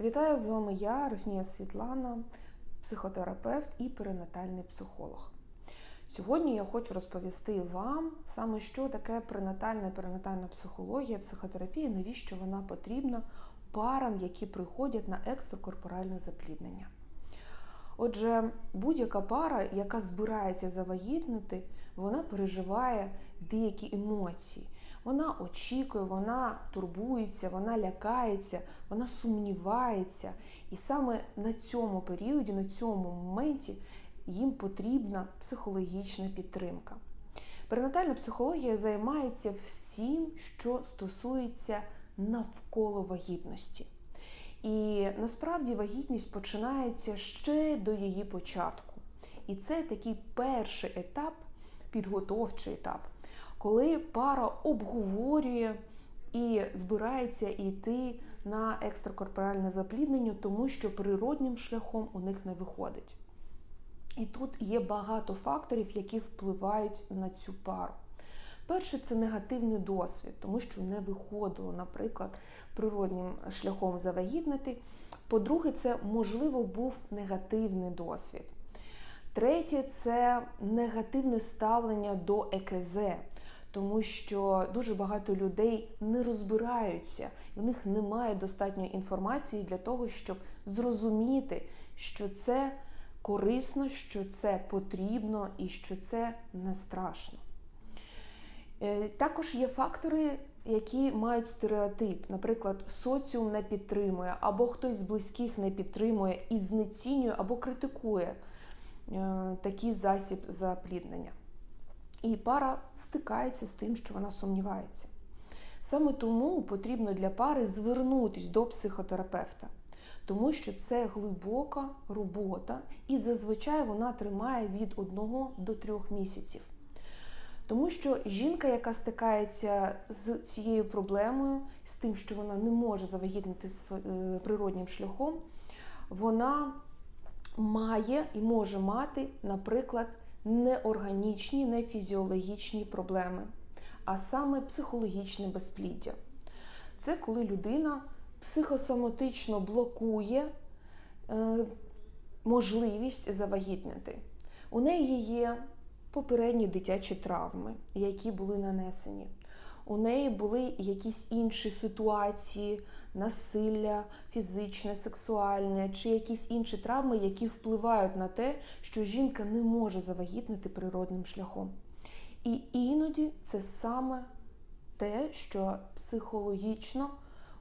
Вітаю з вами я, Рифнія Світлана, психотерапевт і перинатальний психолог. Сьогодні я хочу розповісти вам саме, що таке пренатальна і перинатальна психологія, психотерапія, навіщо вона потрібна парам, які приходять на екстракорпоральне запліднення. Отже, будь-яка пара, яка збирається завагітнити, вона переживає деякі емоції. Вона очікує, вона турбується, вона лякається, вона сумнівається. І саме на цьому періоді, на цьому моменті їм потрібна психологічна підтримка. Перинатальна психологія займається всім, що стосується навколо вагітності. І насправді вагітність починається ще до її початку. І це такий перший етап, підготовчий етап, коли пара обговорює і збирається йти на екстракорпоральне запліднення, тому що природнім шляхом у них не виходить. І тут є багато факторів, які впливають на цю пару. Перше, це негативний досвід, тому що не виходило, наприклад, природнім шляхом завагітнити. По-друге, це, можливо, був негативний досвід. Третє це негативне ставлення до ЕКЗ, тому що дуже багато людей не розбираються, у них немає достатньої інформації для того, щоб зрозуміти, що це корисно, що це потрібно і що це не страшно. Також є фактори, які мають стереотип. Наприклад, соціум не підтримує, або хтось з близьких не підтримує і знецінює або критикує такий засіб запліднення. І пара стикається з тим, що вона сумнівається. Саме тому потрібно для пари звернутися до психотерапевта, тому що це глибока робота, і зазвичай вона тримає від 1 до 3 місяців. Тому що жінка, яка стикається з цією проблемою, з тим, що вона не може завагітнити природнім шляхом, вона має і може мати, наприклад, неорганічні, нефізіологічні проблеми, а саме психологічне безпліддя. Це коли людина психосоматично блокує можливість завагітнити. У неї є попередні дитячі травми, які були нанесені. У неї були якісь інші ситуації, насилля, фізичне, сексуальне, чи якісь інші травми, які впливають на те, що жінка не може завагітнити природним шляхом. І іноді це саме те, що психологічно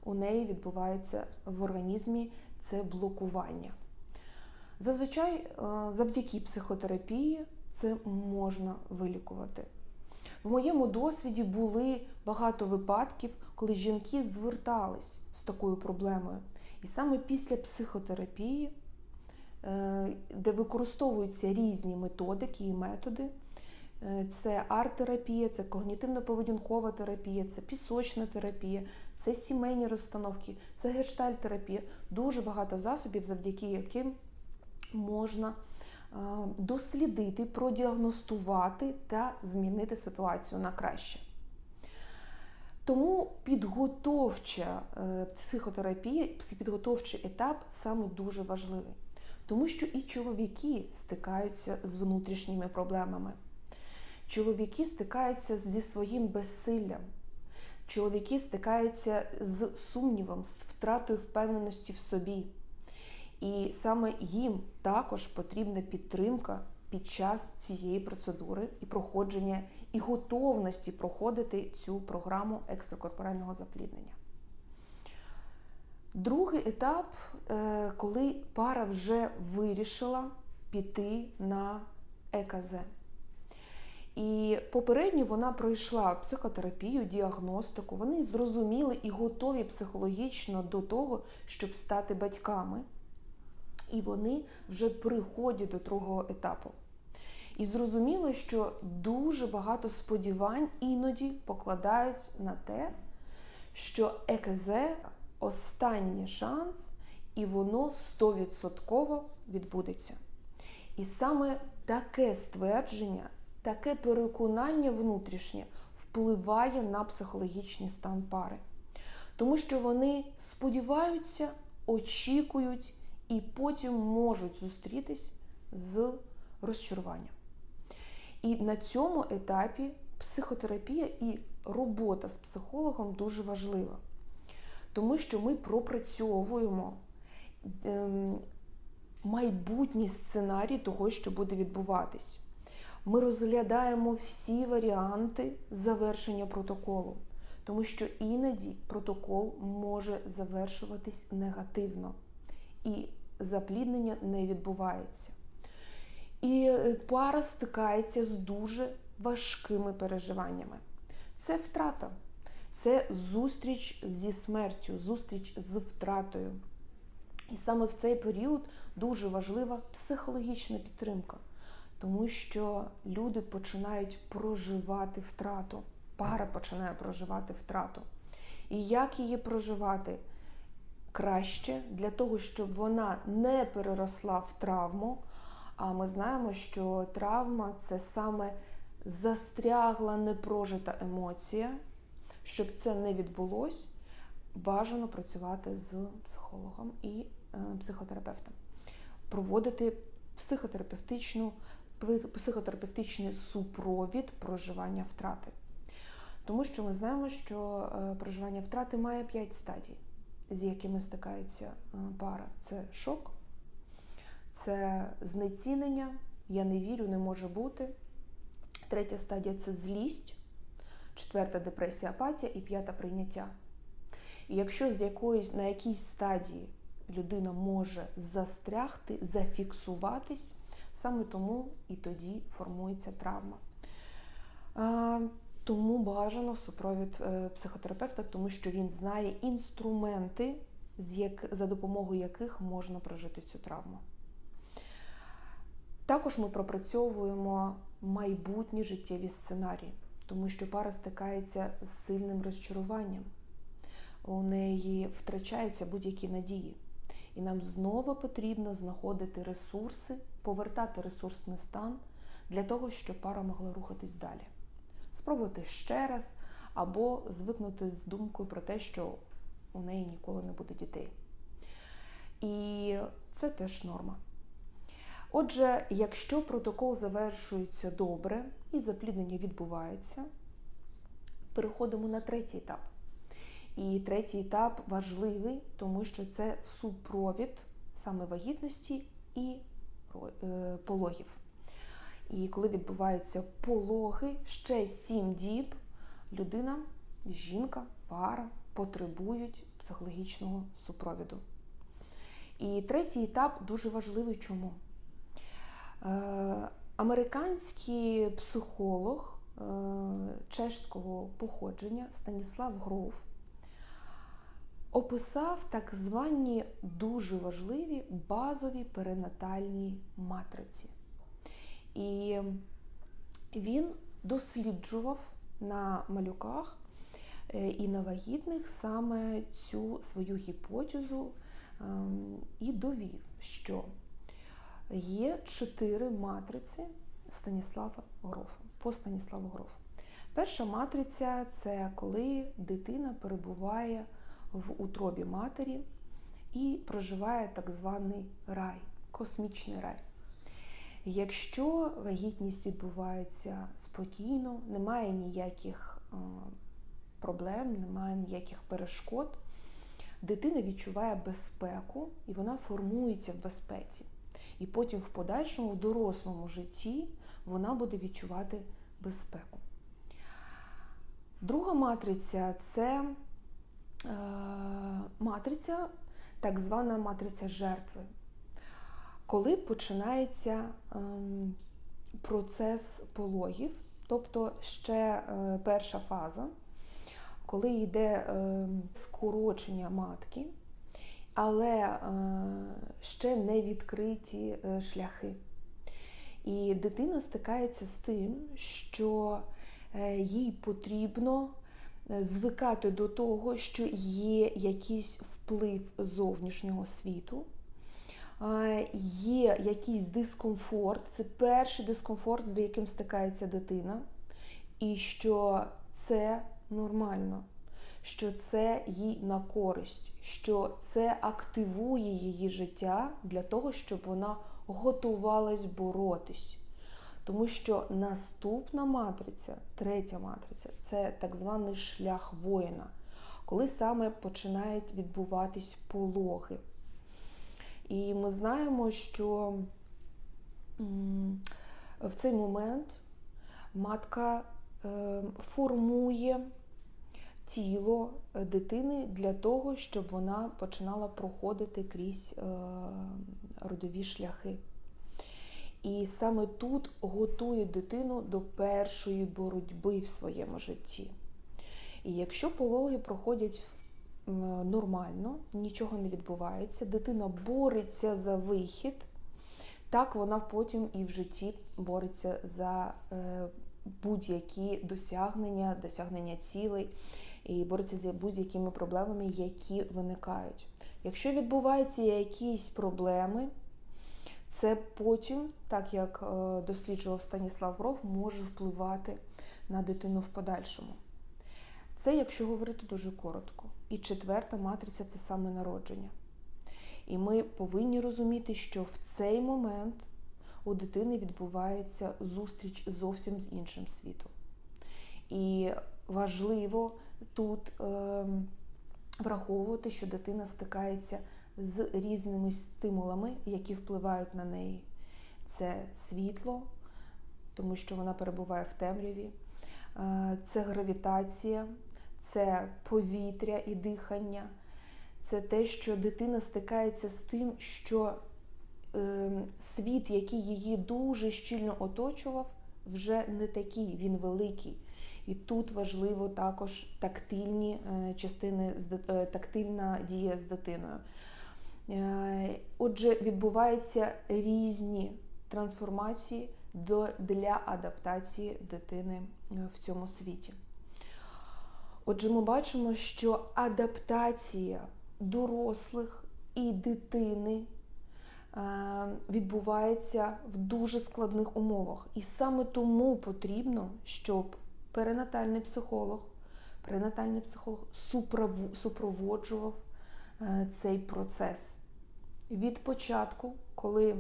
у неї відбувається в організмі це блокування. Зазвичай завдяки психотерапії це можна вилікувати. В моєму досвіді були багато випадків, коли жінки звертались з такою проблемою. І саме після психотерапії, де використовуються різні методики і методи, це арт-терапія, це когнітивно-поведінкова терапія, це пісочна терапія, це сімейні розстановки, це гештальт-терапія. Дуже багато засобів, завдяки яким можна дослідити, продіагностувати та змінити ситуацію на краще. Тому підготовча психотерапія, підготовчий етап саме дуже важливий. Тому що і чоловіки стикаються з внутрішніми проблемами. Чоловіки стикаються зі своїм безсиллям. Чоловіки стикаються з сумнівом, з втратою впевненості в собі. І саме їм також потрібна підтримка під час цієї процедури і проходження, і готовності проходити цю програму екстракорпорального запліднення. Другий етап, коли пара вже вирішила піти на ЕКЗ. І попередньо вона пройшла психотерапію, діагностику, вони зрозуміли і готові психологічно до того, щоб стати батьками. І вони вже приходять до другого етапу. І зрозуміло, що дуже багато сподівань іноді покладають на те, що ЕКЗ останній шанс, і воно 100% відбудеться. І саме таке ствердження, таке переконання внутрішнє впливає на психологічний стан пари. Тому що вони сподіваються, очікують і потім можуть зустрітись з розчаруванням. І на цьому етапі психотерапія і робота з психологом дуже важлива, тому що ми пропрацьовуємо ем, майбутній сценарій того, що буде відбуватись. Ми розглядаємо всі варіанти завершення протоколу, тому що іноді протокол може завершуватись негативно, і запліднення не відбувається. І е, пара стикається з дуже важкими переживаннями. Це втрата, це зустріч зі смертю, зустріч з втратою. І саме в цей період дуже важлива психологічна підтримка, тому що люди починають проживати втрату, пара починає проживати втрату. І як її проживати краще для того, щоб вона не переросла в травму. А ми знаємо, що травма це саме застрягла непрожита емоція. Щоб це не відбулось, бажано працювати з психологом і е, психотерапевтом, проводити психотерапевтичну, психотерапевтичний супровід проживання втрати. Тому що ми знаємо, що е, проживання втрати має 5 стадій, з якими стикається е, пара. Це шок, це знецінення, я не вірю, не може бути. Третя стадія це злість, четверта депресія, апатія і п'ята прийняття. І якщо з якоїсь на якійсь стадії людина може застрягти, зафіксуватись, саме тому і тоді формується травма. Тому бажано супровід е, психотерапевта, тому що він знає інструменти, за допомогою яких можна прожити цю травму. Також ми пропрацьовуємо майбутні життєві сценарії, тому що пара стикається з сильним розчаруванням. У неї втрачаються будь-які надії. І нам знову потрібно знаходити ресурси, повертати ресурсний стан для того, щоб пара могла рухатись далі. Спробувати ще раз, або звикнути з думкою про те, що у неї ніколи не буде дітей. І це теж норма. Отже, якщо протокол завершується добре і запліднення відбувається, переходимо на третій етап. І третій етап важливий, тому що це супровід саме вагітності і е, пологів. І коли відбуваються пологи, ще сім діб людина, жінка, пара потребують психологічного супровіду. І третій етап дуже важливий. Чому? Е, американський психолог е, чешського походження Станіслав Гров описав так звані дуже важливі базові перинатальні матриці. І він досліджував на малюках е, і на вагітних саме цю свою гіпотезу ем, і довів, що є чотири матриці Станіслава Грофа, по Станіславу Грофу. Перша матриця це коли дитина перебуває в утробі матері і проживає так званий рай, космічний рай. Якщо вагітність відбувається спокійно, немає ніяких проблем, немає ніяких перешкод, дитина відчуває безпеку і вона формується в безпеці. І потім в подальшому, в дорослому житті, вона буде відчувати безпеку. Друга матриця це е, матриця, так звана матриця жертви. Коли починається е, процес пологів, тобто ще е, перша фаза, коли йде е, скорочення матки, але е, ще не відкриті е, шляхи. І дитина стикається з тим, що їй потрібно звикати до того, що є якийсь вплив зовнішнього світу, є якийсь дискомфорт, це перший дискомфорт, з яким стикається дитина, і що це нормально що це їй на користь, що це активує її життя для того, щоб вона готувалась боротись. Тому що наступна матриця, третя матриця це так званий шлях воїна, коли саме починають відбуватись пологи. І ми знаємо, що в цей момент матка е, формує тіло дитини для того, щоб вона починала проходити крізь е, родові шляхи. І саме тут готує дитину до першої боротьби в своєму житті. І якщо пологи проходять нормально, нічого не відбувається, дитина бореться за вихід, так вона потім і в житті бореться за е, будь-які досягнення, досягнення цілей і бореться з будь-якими проблемами, які виникають. Якщо відбуваються якісь проблеми, це потім, так як е, досліджував Станіслав Ров, може впливати на дитину в подальшому. Це, якщо говорити дуже коротко. І четверта матриця це саме народження. І ми повинні розуміти, що в цей момент у дитини відбувається зустріч зовсім з іншим світом. І важливо тут е, враховувати, що дитина стикається з різними стимулами, які впливають на неї. Це світло, тому що вона перебуває в темряві, це гравітація, це повітря і дихання, це те, що дитина стикається з тим, що е, світ, який її дуже щільно оточував, вже не такий, він великий. І тут важливо також тактильні е, частини, тактильна дія з дитиною. Е, отже, відбуваються різні трансформації для адаптації дитини е, в цьому світі. Отже, ми бачимо, що адаптація дорослих і дитини е, відбувається в дуже складних умовах. І саме тому потрібно, щоб перинатальний психолог, перинатальний психолог супроводжував цей процес від початку, коли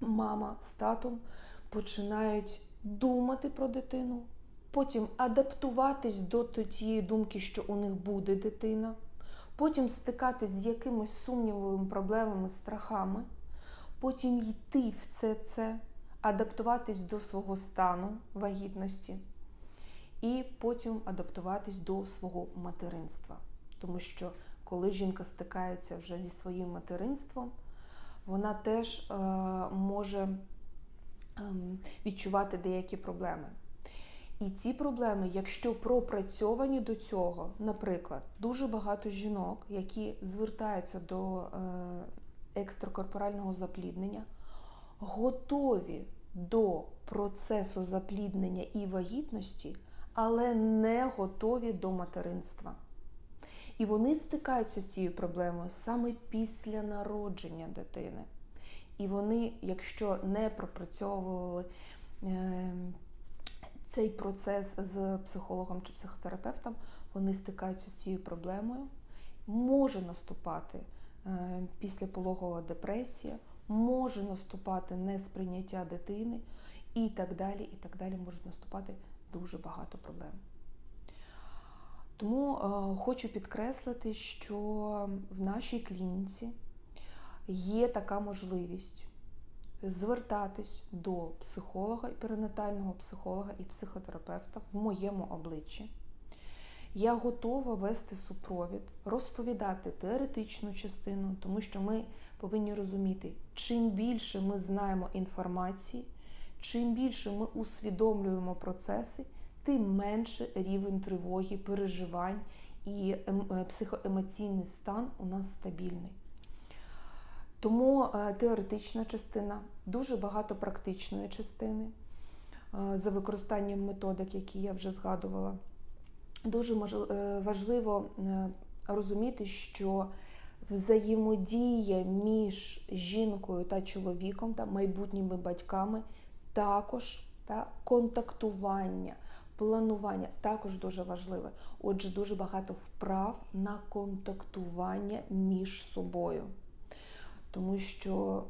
мама з татом починають думати про дитину, потім адаптуватись до тієї думки, що у них буде дитина, потім стикатись з якимось сумнівовими проблемами, страхами, потім йти в це це, адаптуватись до свого стану вагітності, і потім адаптуватись до свого материнства. Тому що коли жінка стикається вже зі своїм материнством, вона теж е, може е, відчувати деякі проблеми. І ці проблеми, якщо пропрацьовані до цього, наприклад, дуже багато жінок, які звертаються до е, екстракорпорального запліднення, готові до процесу запліднення і вагітності, але не готові до материнства. І вони стикаються з цією проблемою саме після народження дитини. І вони, якщо не пропрацьовували е, цей процес з психологом чи психотерапевтом, вони стикаються з цією проблемою. Може наступати е, післяпологова депресія, може наступати несприйняття дитини і так далі. І так далі може наступати дуже багато проблем. Тому е, хочу підкреслити, що в нашій клініці є така можливість звертатись до психолога і перинатального психолога і психотерапевта в моєму обличчі. Я готова вести супровід, розповідати теоретичну частину, тому що ми повинні розуміти, чим більше ми знаємо інформації, чим більше ми усвідомлюємо процеси тим менше рівень тривоги, переживань і ем, е, психоемоційний стан у нас стабільний. Тому е, теоретична частина, дуже багато практичної частини е, за використанням методик, які я вже згадувала. Дуже важливо розуміти, що взаємодія між жінкою та чоловіком та майбутніми батьками також та контактування Планування також дуже важливе. Отже, дуже багато вправ на контактування між собою. Тому що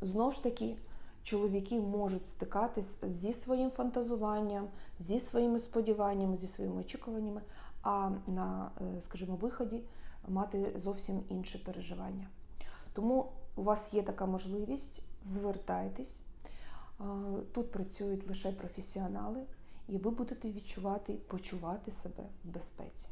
знову ж таки чоловіки можуть стикатись зі своїм фантазуванням, зі своїми сподіваннями, зі своїми очікуваннями, а на, е, скажімо, виході мати зовсім інше переживання. Тому у вас є така можливість, звертайтесь. Е, Тут працюють лише професіонали, і ви будете відчувати, почувати себе в безпеці.